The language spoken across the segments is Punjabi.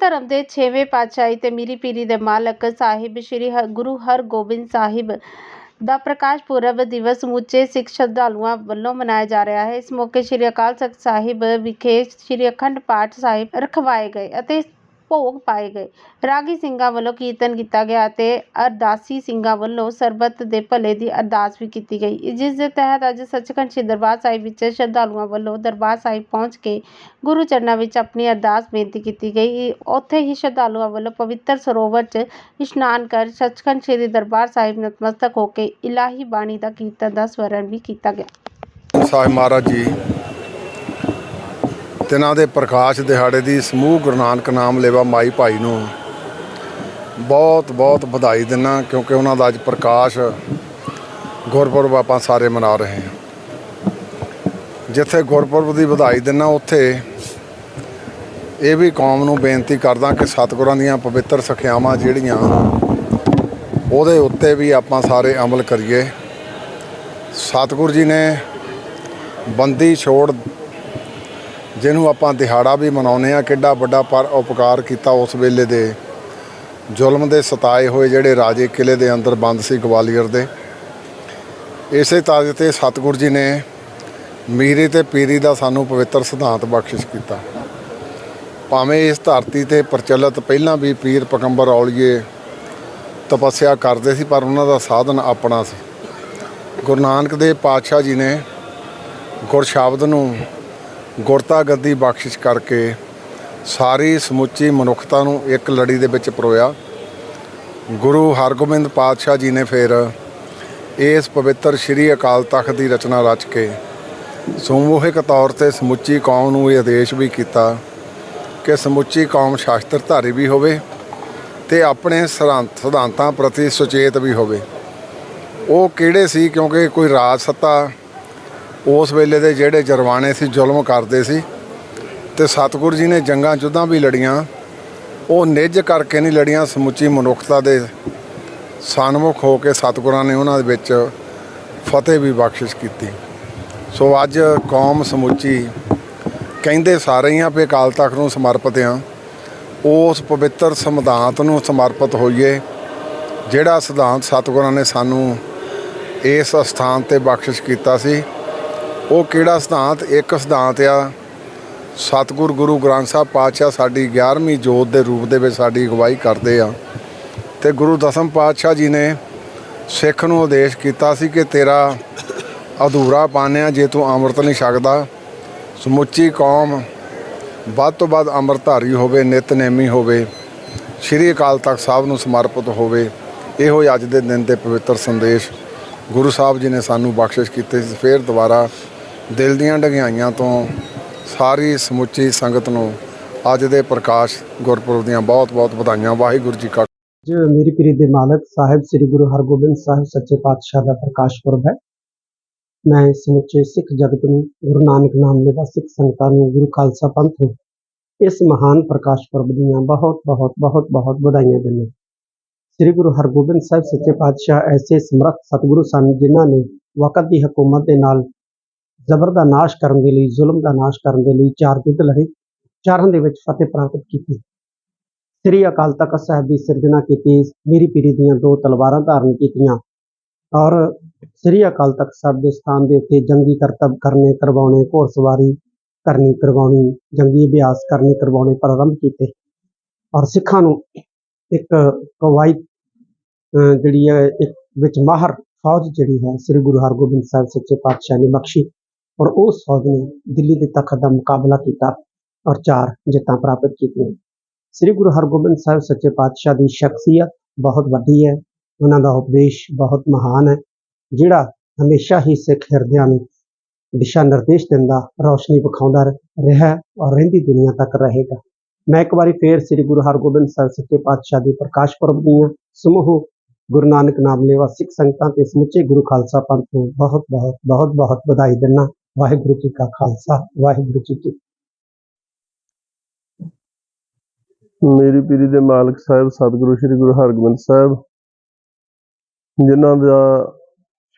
ਧਰਮ ਦੇ 6ਵੇਂ ਪਾਤਸ਼ਾਹੀ ਤੇ ਮੀਰੀ ਪੀਰੀ ਦੇ ਮਾਲਕ ਸਾਹਿਬ ਸ੍ਰੀ ਹ- ਗੁਰੂ ਹਰਗੋਬਿੰਦ ਸਾਹਿਬ ਦਾ ਪ੍ਰਕਾਸ਼ ਪੁਰਬ ਦਿਵਸ ਸਮੁੱਚੇ ਸਿੱਖ ਸ਼ਰਧਾਲੂਆਂ ਵੱਲੋਂ ਮਨਾਇਆ ਜਾ ਰਿਹਾ ਹੈ। ਇਸ ਮੌਕੇ ਸ੍ਰੀ ਅਕਾਲ ਤਖਤ ਸਾਹਿਬ ਵਿਖੇ ਸ੍ਰੀ ਅਖੰਡ ਪਾਠ ਸਾਹਿਬ ਰਖਵਾਏ ਗਏ ਅਤੇ ਭੋਗ ਪਾਏ ਗਏ। ਰਾਗੀ ਸਿੰਘਾਂ ਵੱਲੋਂ ਕੀਰਤਨ ਕੀਤਾ ਗਿਆ ਅਤੇ ਅਰਦਾਸੀ ਸਿੰਘਾਂ ਵੱਲੋਂ ਸਰਬੱਤ ਦੇ ਭਲੇ ਦੀ ਅਰਦਾਸ ਵੀ ਕੀਤੀ ਗਈ। ਜਿਸ ਦੇ ਤਹਿਤ ਅੱਜ ਸੱਚਖੰਡ ਸ੍ਰੀ ਦਰਬਾਰ ਸਾਹਿਬ ਵਿੱਚ ਸ਼ਰਧਾਲੂਆਂ ਵੱਲੋਂ ਦਰਬਾਰ ਸਾਹਿਬ ਪਹੁੰਚ ਕੇ ਗੁਰੂ ਚਰਨਾਂ ਵਿੱਚ ਆਪਣੀ ਅਰਦਾਸ ਬੇਨਤੀ ਕੀਤੀ ਗਈ। ਉੱਥੇ ਹੀ ਸ਼ਰਧਾਲੂਆਂ ਵੱਲੋਂ ਪਵਿੱਤਰ ਸਰੋਵਰ 'ਚ ਇਸ਼ਨਾਨ ਕਰ ਸੱਚਖੰਡ ਸ੍ਰੀ ਦਰਬਾਰ ਸਾਹਿਬ ਨਤਮਸਤਕ ਹੋ ਕੇ ਇਲਾਹੀ ਬਾਣੀ ਦਾ ਕੀਰਤਨ ਦਾ ਸਵਰਨ ਵੀ ਕੀਤਾ ਗਿਆ। ਸਾਹਿਬ ਮਹਾਰਾਜ ਜੀ ਤਿਨਾਂ ਦੇ ਪ੍ਰਕਾਸ਼ ਦਿਹਾੜੇ ਦੀ ਸਮੂਹ ਗੁਰੂ ਨਾਨਕ ਨਾਮ ਲੇਵਾ ਮਾਈ ਭਾਈ ਨੂੰ ਬਹੁਤ ਬਹੁਤ ਵਧਾਈ ਦਿੰਦਾ ਕਿਉਂਕਿ ਉਹਨਾਂ ਦਾ ਅੱਜ ਪ੍ਰਕਾਸ਼ ਗੁਰਪੁਰਬ ਆਪਾਂ ਸਾਰੇ ਮਨਾ ਰਹੇ ਹਾਂ। ਜਿੱਥੇ ਗੁਰਪੁਰਬ ਦੀ ਵਧਾਈ ਦਿੰਦਾ ਉੱਥੇ ਇਹ ਵੀ ਕੌਮ ਨੂੰ ਬੇਨਤੀ ਕਰਦਾ ਕਿ ਸਤਿਗੁਰਾਂ ਦੀਆਂ ਪਵਿੱਤਰ ਸਿੱਖਿਆਵਾਂ ਜਿਹੜੀਆਂ ਉਹਦੇ ਉੱਤੇ ਵੀ ਆਪਾਂ ਸਾਰੇ ਅਮਲ ਕਰੀਏ। ਸਤਿਗੁਰ ਜੀ ਨੇ ਬੰਦੀ ਛੋੜ ਜਿਹਨੂੰ ਆਪਾਂ ਦਿਹਾੜਾ ਵੀ ਮਨਾਉਂਦੇ ਆ ਕਿੱਡਾ ਵੱਡਾ ਪਰ ਉਪਕਾਰ ਕੀਤਾ ਉਸ ਵੇਲੇ ਦੇ ਜ਼ੁਲਮ ਦੇ ਸਤਾਏ ਹੋਏ ਜਿਹੜੇ ਰਾਜੇ ਕਿਲੇ ਦੇ ਅੰਦਰ ਬੰਦ ਸੀ ਗਵਾਲੀਅਰ ਦੇ। ਇਸੇ ਤਾਜ ਤੇ ਸਤਿਗੁਰ ਜੀ ਨੇ ਮੀਰੀ ਤੇ ਪੀਰੀ ਦਾ ਸਾਨੂੰ ਪਵਿੱਤਰ ਸਿਧਾਂਤ ਬਖਸ਼ਿਸ਼ ਕੀਤਾ। ਭਾਵੇਂ ਇਸ ਧਰਤੀ ਤੇ ਪ੍ਰਚਲਿਤ ਪਹਿਲਾਂ ਵੀ ਪੀਰ ਪਕੰਬਰ ਔਲੀਏ ਤਪੱਸਿਆ ਕਰਦੇ ਸੀ, ਪਰ ਉਹਨਾਂ ਦਾ ਸਾਧਨ ਆਪਣਾ ਸੀ। ਗੁਰੂ ਨਾਨਕ ਦੇਵ ਪਾਤਸ਼ਾਹ ਜੀ ਨੇ ਗੁਰ ਸ਼ਬਦ ਨੂੰ ਗੁਰਤਾ ਗੱਦੀ ਬਖਸ਼ਿਸ਼ ਕਰਕੇ ਸਾਰੀ ਸਮੁੱਚੀ ਮਨੁੱਖਤਾ ਨੂੰ ਇੱਕ ਲੜੀ ਦੇ ਵਿੱਚ ਪਰੋਇਆ। ਗੁਰੂ ਹਰਗੋਬਿੰਦ ਪਾਤਸ਼ਾਹ ਜੀ ਨੇ ਫਿਰ ਇਸ ਪਵਿੱਤਰ ਸ੍ਰੀ ਅਕਾਲ ਤਖਤ ਦੀ ਰਚਨਾ ਰਚ ਕੇ ਸਮੂਹਿਕ ਤੌਰ ਤੇ ਸਮੁੱਚੀ ਕੌਮ ਨੂੰ ਇਹ ਆਦੇਸ਼ ਵੀ ਕੀਤਾ ਕਿ ਸਮੁੱਚੀ ਕੌਮ ਸ਼ਾਸਤਰਧਾਰੀ ਵੀ ਹੋਵੇ ਤੇ ਆਪਣੇ ਸਿਧਾਂਤਾਂ ਪ੍ਰਤੀ ਸੁਚੇਤ ਵੀ ਹੋਵੇ। ਉਹ ਕਿਹੜੇ ਸੀ? ਕਿਉਂਕਿ ਕੋਈ ਰਾਜ ਸੱਤਾ ਉਸ ਵੇਲੇ ਦੇ ਜਿਹੜੇ ਜਰਵਾਣੇ ਸੀ, ਜ਼ੁਲਮ ਕਰਦੇ ਸੀ ਤੇ ਸਤਿਗੁਰੂ ਜੀ ਨੇ ਜੰਗਾਂ ਜੁੱਧਾਂ ਵੀ ਲੜੀਆਂ। ਉਹ ਨਿੱਜ ਕਰਕੇ ਨਹੀਂ ਲੜੀਆਂ, ਸਮੁੱਚੀ ਮਨੁੱਖਤਾ ਦੇ ਸਨਮੁਖ ਹੋ ਕੇ ਸਤਿਗੁਰਾਂ ਨੇ ਉਹਨਾਂ ਦੇ ਵਿੱਚ ਫਤਿਹ ਵੀ ਬਖਸ਼ਿਸ਼ ਕੀਤੀ। ਸੋ ਅੱਜ ਕੌਮ ਸਮੁੱਚੀ ਕਹਿੰਦੇ ਸਾਰੇ ਹੀ ਆ ਵੀ ਅਕਾਲ ਤਖਤ ਨੂੰ ਸਮਰਪਿਤ ਆ ਉਸ ਪਵਿੱਤਰ ਸਿਧਾਂਤ ਨੂੰ ਸਮਰਪਿਤ ਹੋਈਏ, ਜਿਹੜਾ ਸਿਧਾਂਤ ਸਤਿਗੁਰਾਂ ਨੇ ਸਾਨੂੰ ਇਸ ਸਥਾਨ ਤੇ ਬਖਸ਼ਿਸ਼ ਕੀਤਾ ਸੀ। ਉਹ ਕਿਹੜਾ ਸਿਧਾਂਤ? ਇੱਕ ਸਿਧਾਂਤ ਆ, ਸਤਿਗੁਰ ਗੁਰੂ ਗ੍ਰੰਥ ਸਾਹਿਬ ਪਾਤਸ਼ਾਹ ਸਾਡੀ 11ਵੀਂ ਜੋਤ ਦੇ ਰੂਪ ਦੇ ਵਿੱਚ ਸਾਡੀ ਅਗਵਾਈ ਕਰਦੇ ਆ। ਤੇ ਗੁਰੂ ਦਸਮ ਪਾਤਸ਼ਾਹ ਜੀ ਨੇ ਸਿੱਖ ਨੂੰ ਉਦੇਸ਼ ਕੀਤਾ ਸੀ ਕਿ ਤੇਰਾ ਅਧੂਰਾ ਪਾਣਿਆ ਜੇ ਤੂੰ ਅੰਮ੍ਰਿਤ ਨਹੀਂ ਛਕਦਾ, ਸਮੁੱਚੀ ਕੌਮ ਵੱਧ ਤੋਂ ਵੱਧ ਅੰਮ੍ਰਿਤਧਾਰੀ ਹੋਵੇ ਨਿਤਨੇਮੀ ਹੋਵੇ, ਸ਼੍ਰੀ ਅਕਾਲ ਤਖਤ ਸਾਹਿਬ ਨੂੰ ਸਮਰਪਿਤ ਹੋਵੇ, ਇਹੋ ਹੀ ਅੱਜ ਦੇ ਦਿਨ ਦੇ ਪਵਿੱਤਰ ਸੰਦੇਸ਼ ਗੁਰੂ ਸਾਹਿਬ ਜੀ ਨੇ ਸਾਨੂੰ ਬਖਸ਼ਿਸ਼ ਕੀਤੇ ਸੀ। ਫਿਰ ਦੁਬਾਰਾ ਦਿਲ ਦੀਆਂ ਡਗਿਆਈਆਂ ਤੋਂ ਸਾਰੀ ਸਮੁੱਚੀ ਸੰਗਤ ਨੂੰ ਅੱਜ ਦੇ ਪ੍ਰਕਾਸ਼ ਗੁਰਪੁਰਬ ਦੀਆਂ ਬਹੁਤ-ਬਹੁਤ ਵਧਾਈਆਂ। ਵਾਹਿਗੁਰੂ ਜੀ ਕਾ ਜੋ, ਮੇਰੀ ਪੀਰੀ ਦੇ ਮਾਲਕ ਸਾਹਿਬ, ਸ੍ਰੀ ਗੁਰੂ ਹਰਗੋਬਿੰਦ ਸਾਹਿਬ ਸੱਚੇ ਪਾਤਸ਼ਾਹ ਦਾ ਪ੍ਰਕਾਸ਼ ਪੁਰਬ ਹੈ। ਮੈਂ ਸਮੁੱਚੇ ਸਿੱਖ ਜਗਤ ਨੂੰ, ਗੁਰੂ ਨਾਨਕ ਨਾਮ ਦੇ ਸਿੱਖ ਸੰਗਤਾਂ ਨੂੰ, ਗੁਰੂ ਖਾਲਸਾ ਪੰਥ ਨੂੰ ਇਸ ਮਹਾਨ ਪ੍ਰਕਾਸ਼ ਪੁਰਬ ਦੀਆਂ ਬਹੁਤ ਬਹੁਤ ਬਹੁਤ ਬਹੁਤ ਵਧਾਈਆਂ ਦਿੰਦਾ ਸ੍ਰੀ ਗੁਰੂ ਹਰਗੋਬਿੰਦ ਸਾਹਿਬ ਸੱਚੇ ਪਾਤਸ਼ਾਹ ਐਸੇ ਸਮਰੱਥ ਸਤਿਗੁਰੂ ਸਨ ਜਿਨ੍ਹਾਂ ਨੇ ਵਕਤ ਦੀ ਹਕੂਮਤ ਦੇ ਨਾਲ ਜ਼ਬਰ ਦਾ ਨਾਸ਼ ਕਰਨ ਦੇ ਲਈ, ਜ਼ੁਲਮ ਦਾ ਨਾਸ਼ ਕਰਨ ਦੇ ਲਈ ਚਾਰ ਯੁੱਧ ਲੜੇ। ਚਾਰਾਂ ਦੇ ਵਿੱਚ ਫਤਿਹ ਪ੍ਰਾਪਤ ਕੀਤੀ। ਸ੍ਰੀ ਅਕਾਲ ਤਖਤ ਸਾਹਿਬ ਦੀ ਸਿਰਜਣਾ ਕੀਤੀ। ਮੇਰੀ ਪੀਰੀ ਦੀਆਂ ਦੋ ਤਲਵਾਰਾਂ ਧਾਰਨ ਕੀਤੀਆਂ। ਔਰ ਸ੍ਰੀ ਅਕਾਲ ਤਖਤ ਸਾਹਿਬ ਦੇ ਸਥਾਨ ਦੇ ਉੱਤੇ ਜੰਗੀ ਕਰਤੱਵ ਕਰਨੇ, ਕਰਵਾਉਣੇ, ਘੋੜਸਵਾਰੀ ਕਰਨੀ, ਕਰਵਾਉਣੀ, ਜੰਗੀ ਅਭਿਆਸ ਕਰਨੇ, ਕਰਵਾਉਣੇ ਪ੍ਰਾਰੰਭ ਕੀਤੇ। ਔਰ ਸਿੱਖਾਂ ਨੂੰ ਇੱਕ ਕਵਾਇਦ ਜਿਹੜੀ ਹੈ, ਇੱਕ ਵਿੱਚ ਮਾਹਰ ਫੌਜ ਜਿਹੜੀ ਹੈ, ਸ੍ਰੀ ਗੁਰੂ ਹਰਗੋਬਿੰਦ ਸਾਹਿਬ ਸੱਚੇ ਪਾਤਸ਼ਾਹ ਨੇ ਬਖਸ਼ੀ। ਔਰ ਉਸ ਫੌਜ ਨੇ ਦਿੱਲੀ ਦੇ ਤਖਤ ਦਾ ਮੁਕਾਬਲਾ ਕੀਤਾ ਔਰ ਚਾਰ ਜਿੱਤਾਂ ਪ੍ਰਾਪਤ ਕੀਤੀਆਂ। ਸ੍ਰੀ ਗੁਰੂ ਹਰਗੋਬਿੰਦ ਸਾਹਿਬ ਸੱਚੇ ਪਾਤਸ਼ਾਹ ਦੀ ਸ਼ਖਸੀਅਤ ਬਹੁਤ ਵੱਡੀ ਹੈ। ਉਹਨਾਂ ਦਾ ਉਪਦੇਸ਼ ਬਹੁਤ ਮਹਾਨ ਹੈ, ਜਿਹੜਾ ਹਮੇਸ਼ਾ ਹੀ ਸਿੱਖ ਹਿਰਦਿਆਂ ਨੂੰ ਦਿਸ਼ਾ ਨਿਰਦੇਸ਼ ਦਿੰਦਾ, ਰੌਸ਼ਨੀ ਵਿਖਾਉਂਦਾ ਰਿਹਾ ਔਰ ਰਹਿੰਦੀ ਦੁਨੀਆ ਤੱਕ ਰਹੇਗਾ। ਮੈਂ ਇੱਕ ਵਾਰੀ ਫੇਰ ਸ੍ਰੀ ਗੁਰੂ ਹਰਗੋਬਿੰਦ ਸਾਹਿਬ ਸੱਚੇ ਪਾਤਸ਼ਾਹ ਦੀ ਪ੍ਰਕਾਸ਼ ਪੁਰਬ ਦੀਆਂ ਸਮੂਹ ਗੁਰੂ ਨਾਨਕ ਨਾਮ ਲੈਵਾ ਸਿੱਖ ਸੰਗਤਾਂ ਤੇ ਸਮੁੱਚੇ ਗੁਰੂ ਖਾਲਸਾ ਪੰਥ ਨੂੰ ਬਹੁਤ ਬਹੁਤ ਬਹੁਤ ਬਹੁਤ ਵਧਾਈ ਦਿੰਦਾ ਵਾਹਿਗੁਰੂ ਜੀ ਕਾ ਖਾਲਸਾ, ਵਾਹਿਗੁਰੂ ਜੀ ਕੀ ਮੇਰੀ ਪੀਰੀ ਦੇ ਮਾਲਕ ਸਾਹਿਬ, ਸਤਿਗੁਰੂ ਸ੍ਰੀ ਗੁਰੂ ਹਰਗੋਬਿੰਦ ਸਾਹਿਬ, ਜਿਨ੍ਹਾਂ ਦਾ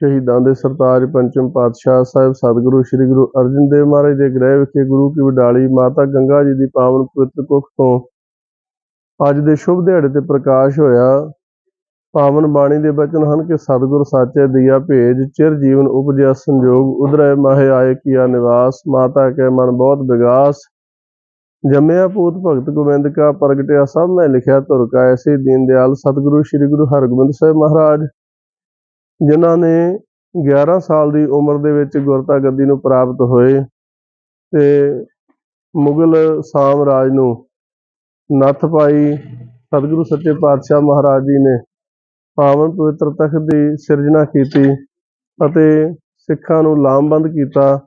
ਸ਼ਹੀਦਾਂ ਦੇ ਸਰਤਾਜ ਪੰਚਮ ਪਾਤਸ਼ਾਹ ਸਾਹਿਬ, ਸਤਿਗੁਰੂ ਸ੍ਰੀ ਗੁਰੂ ਅਰਜਨ ਦੇਵ ਮਹਾਰਾਜ ਦੇ ਗ੍ਰਹਿ ਵਿਖੇ ਗੁਰੂ ਕੀ ਵਡਾਲੀ ਮਾਤਾ ਗੰਗਾ ਜੀ ਦੀ ਪਾਵਨ ਪਵਿੱਤਰ ਕੁੱਖ ਤੋਂ ਅੱਜ ਦੇ ਸ਼ੁਭ ਦਿਹਾੜੇ ਤੇ ਪ੍ਰਕਾਸ਼ ਹੋਇਆ। ਪਾਵਨ ਬਾਣੀ ਦੇ ਬਚਨ ਹਨ ਕਿ ਸਤਿਗੁਰ ਸਾਚੇ ਦੀਆ ਭੇਜ, ਚਿਰ ਜੀਵਨ ਉਪਜਿਆ ਸੰਜੋਗ, ਉਧਰੈ ਮਾਹੇ ਆਏ ਕੀਆ ਨਿਵਾਸ, ਮਾਤਾ ਕੇ ਮਨ ਬਹੁਤ ਵਿਗਾਸ। ਜੰਮਿਆ ਪੂਤ ਭਗਤ ਗੋਬਿੰਦ ਕਾ ਪ੍ਰਗਟਿਆ, ਸਭ ਮੈਂ ਲਿਖਿਆ ਧੁਰ ਕਾ, ਐਸੇ ਦੀਨ ਦਿਆਲ ਸਤਿਗੁਰੂ, ਸ੍ਰੀ ਗੁਰੂ ਹਰਗੋਬਿੰਦ ਸਾਹਿਬ ਮਹਾਰਾਜ। ਜਿਨ੍ਹਾਂ ਨੇ 11 ਸਾਲ ਦੀ ਉਮਰ ਦੇ ਵਿੱਚ ਗੁਰਤਾ ਗੱਦੀ ਨੂੰ ਪ੍ਰਾਪਤ ਹੋਏ ਤੇ ਮੁਗਲ ਸਾਮਰਾਜ ਨੂੰ ਨੱਥ ਪਾਈ ਸਤਿਗੁਰੂ ਸੱਚੇ ਪਾਤਸ਼ਾਹ ਮਹਾਰਾਜ ਜੀ ਨੇ ਪਾਵਨ ਪਵਿੱਤਰ ਤਖਤ ਦੀ ਸਿਰਜਣਾ ਕੀਤੀ ਅਤੇ ਸਿੱਖਾਂ ਨੂੰ ਲਾਮਬੰਦ ਕੀਤਾ,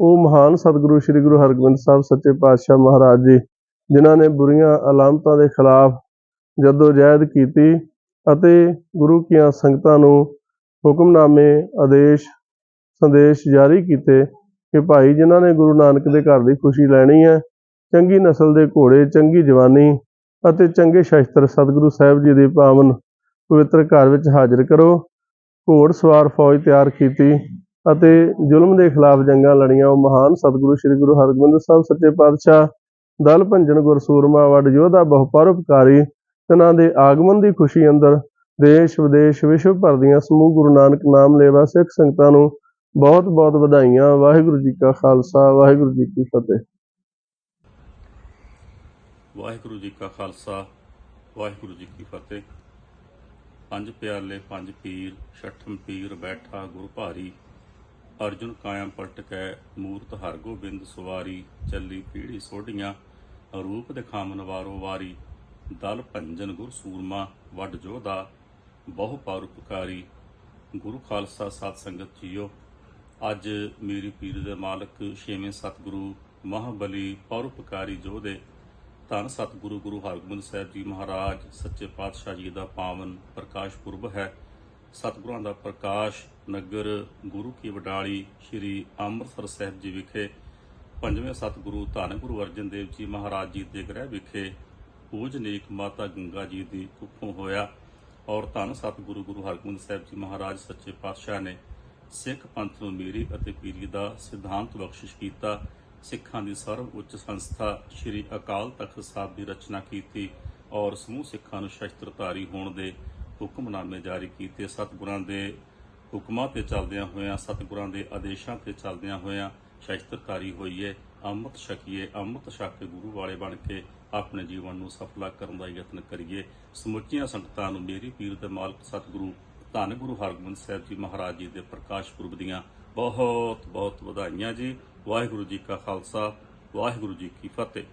ਉਹ ਮਹਾਨ ਸਤਿਗੁਰੂ ਸ੍ਰੀ ਗੁਰੂ ਹਰਗੋਬਿੰਦ ਸਾਹਿਬ ਸੱਚੇ ਪਾਤਸ਼ਾਹ ਮਹਾਰਾਜ ਜੀ, ਜਿਨ੍ਹਾਂ ਨੇ ਬੁਰੀਆਂ ਅਲਾਮਤਾਂ ਦੇ ਖਿਲਾਫ ਜਦੋਜਹਿਦ ਕੀਤੀ ਅਤੇ ਗੁਰੂ ਕੀਆਂ ਸੰਗਤਾਂ ਨੂੰ ਹੁਕਮਨਾਮੇ, ਆਦੇਸ਼, ਸੰਦੇਸ਼ ਜਾਰੀ ਕੀਤੇ ਕਿ ਭਾਈ ਜਿਨ੍ਹਾਂ ਨੇ ਗੁਰੂ ਨਾਨਕ ਦੇ ਘਰ ਦੀ ਖੁਸ਼ੀ ਲੈਣੀ ਹੈ, ਚੰਗੀ ਨਸਲ ਦੇ ਘੋੜੇ, ਚੰਗੀ ਜਵਾਨੀ ਅਤੇ ਚੰਗੇ ਸ਼ਸਤਰ ਸਤਿਗੁਰੂ ਸਾਹਿਬ ਜੀ ਦੇ ਪਾਵਨ ਪਵਿੱਤਰ ਘਰ ਵਿੱਚ ਹਾਜ਼ਰ ਕਰੋ। ਘੋੜ ਸਵਾਰ ਫੌਜ ਤਿਆਰ ਕੀਤੀ ਅਤੇ ਜ਼ੁਲਮ ਦੇ ਖਿਲਾਫ ਜੰਗਾਂ ਲੜੀਆਂ। ਉਹ ਮਹਾਨ ਸਤਿਗੁਰੂ ਸ੍ਰੀ ਗੁਰੂ ਹਰਗੋਬਿੰਦ ਸਾਹਿਬ, ਸੱਚੇ ਪਾਤਸ਼ਾਹ, ਦਲ ਭੰਜਨ ਗੁਰਸੂਰਮਾ, ਵੱਡ ਯੋਧਾ ਬਹੁ ਪਰਉਪਕਾਰੀ ਤਿਨਾਂ ਦੇ ਆਗਮਨ ਦੀ ਖੁਸ਼ੀ ਅੰਦਰ ਦੇਸ਼, ਵਿਦੇਸ਼, ਵਿਸ਼ਵ ਭਰ ਦੀਆਂ ਸਮੂਹ ਗੁਰੂ ਨਾਨਕ ਨਾਮ ਲੇਵਾ ਸਿੱਖ ਸੰਗਤਾਂ ਨੂੰ ਬਹੁਤ ਬਹੁਤ ਵਧਾਈਆਂ। ਵਾਹਿਗੁਰੂ ਜੀ ਕਾ ਖਾਲਸਾ, ਵਾਹਿਗੁਰੂ ਜੀ ਕੀ ਫਤਿਹ। ਵਾਹਿਗੁਰੂ ਜੀ ਕਾ ਖਾਲਸਾ, ਵਾਹਿਗੁਰੂ ਜੀ ਕੀ ਫਤਿਹ। ਪੰਜ ਪਿਆਲੇ ਪੰਜ ਪੀਰ, ਛਠਮ ਪੀਰ, ਬੈਠਾ, ਗੁਰ ਭਾਰੀ। ਅਰਜੁਨ ਕਾਇਮ ਪਲਟਕੈ ਮੂਰਤ ਮੂਰਤ ਹਰਗੋਬਿੰਦ ਸਵਾਰੀ, ਚੱਲੀ ਪੀੜੀ ਸੋਢੀਆਂ, ਰੂਪ ਦਿਖਾਵਨ ਵਾਰੋ ਵਾਰੀ। ਦਲ ਭੰਜਨ ਗੁਰ ਸੂਰਮਾ ਵੱਡ ਜੋਧਾ ਬਹੁ ਪਰਉਪਕਾਰੀ ਗੁਰੂ ਖਾਲਸਾ ਸਾਧ ਸੰਗਤ ਜੀਓ, ਅੱਜ ਮੇਰੀ ਪੀਰ ਦੇ ਮਾਲਕ ਛੇਵੇਂ ਸਤਿਗੁਰੂ ਮਹਾਬਲੀ ਪਰਉਪਕਾਰੀ ਜੋਧੇ ਧੰਨ ਸਤਿਗੁਰੂ ਗੁਰੂ ਹਰਗੋਬਿੰਦ ਸਾਹਿਬ ਜੀ ਮਹਾਰਾਜ, ਸੱਚੇ ਪਾਤਸ਼ਾਹ ਜੀ ਦਾ ਪਾਵਨ ਪ੍ਰਕਾਸ਼ ਪੁਰਬ ਹੈ। ਸਤਿਗੁਰਾਂ ਦਾ ਪ੍ਰਕਾਸ਼ ਨਗਰ ਗੁਰੂ ਕੀ ਵਡਾਲੀ ਸ੍ਰੀ ਅੰਮ੍ਰਿਤਸਰ ਸਾਹਿਬ ਜੀ ਵਿਖੇ, ਪੰਜਵੇਂ ਸਤਿਗੁਰੂ ਧੰਨ ਗੁਰੂ ਅਰਜਨ ਦੇਵ ਜੀ ਮਹਾਰਾਜ ਜੀ ਦੇ ਗ੍ਰਹਿ ਵਿਖੇ ਪੂਜਨੀਕ ਮਾਤਾ ਗੰਗਾ ਜੀ ਦੀ ਕੁੱਖੋਂ ਹੋਇਆ ਔਰ ਧੰਨ ਸਤਿਗੁਰੂ ਗੁਰੂ ਹਰਗੋਬਿੰਦ ਸਾਹਿਬ ਜੀ ਮਹਾਰਾਜ, ਸੱਚੇ ਪਾਤਸ਼ਾਹ ਨੇ ਸਿੱਖ ਪੰਥ ਨੂੰ ਮੀਰੀ ਅਤੇ ਪੀਰੀ ਦਾ ਸਿਧਾਂਤ ਬਖਸ਼ਿਸ਼ ਕੀਤਾ। ਸਿੱਖਾਂ ਦੀ ਸਰਵ ਉੱਚ ਸੰਸਥਾ ਸ੍ਰੀ ਅਕਾਲ ਤਖਤ ਸਾਹਿਬ ਦੀ ਰਚਨਾ ਕੀਤੀ ਔਰ ਸਮੂਹ ਸਿੱਖਾਂ ਨੂੰ ਸ਼ਸਤਰਧਾਰੀ ਹੋਣ ਦੇ ਹੁਕਮਨਾਮੇ ਜਾਰੀ ਕੀਤੇ। ਸਤਿਗੁਰਾਂ ਦੇ ਹੁਕਮਾਂ ਤੇ ਚੱਲਦਿਆਂ ਹੋਇਆਂ, ਸਤਿਗੁਰਾਂ ਦੇ ਆਦੇਸ਼ਾਂ ਤੇ ਚੱਲਦਿਆਂ ਹੋਇਆਂ ਸ਼ਸਤਰਧਾਰੀ ਹੋਈਏ, ਅੰਮ੍ਰਿਤ ਛਕੀਏ, ਅੰਮ੍ਰਿਤ ਛਕ ਕੇ ਗੁਰੂ ਵਾਲੇ ਬਣ ਕੇ ਆਪਣੇ ਜੀਵਨ ਨੂੰ ਸਫਲਾ ਕਰਨ ਦਾ ਯਤਨ ਕਰੀਏ। ਸਮੁੱਚੀਆਂ ਸੰਗਤਾਂ ਨੂੰ ਮੇਰੀ ਪੀਰ ਤੇ ਮਾਲਕ ਸਤਿਗੁਰੂ ਧੰਨ ਗੁਰੂ ਹਰਗੋਬਿੰਦ ਸਾਹਿਬ ਜੀ ਮਹਾਰਾਜ ਜੀ ਦੇ ਪ੍ਰਕਾਸ਼ ਪੁਰਬ ਦੀਆਂ ਬਹੁਤ ਬਹੁਤ ਵਧਾਈਆਂ ਜੀ। ਵਾਹਿਗੁਰੂ ਜੀ ਕਾ ਖਾਲਸਾ, ਵਾਹਿਗੁਰੂ ਜੀ ਕੀ ਫਤਿਹ।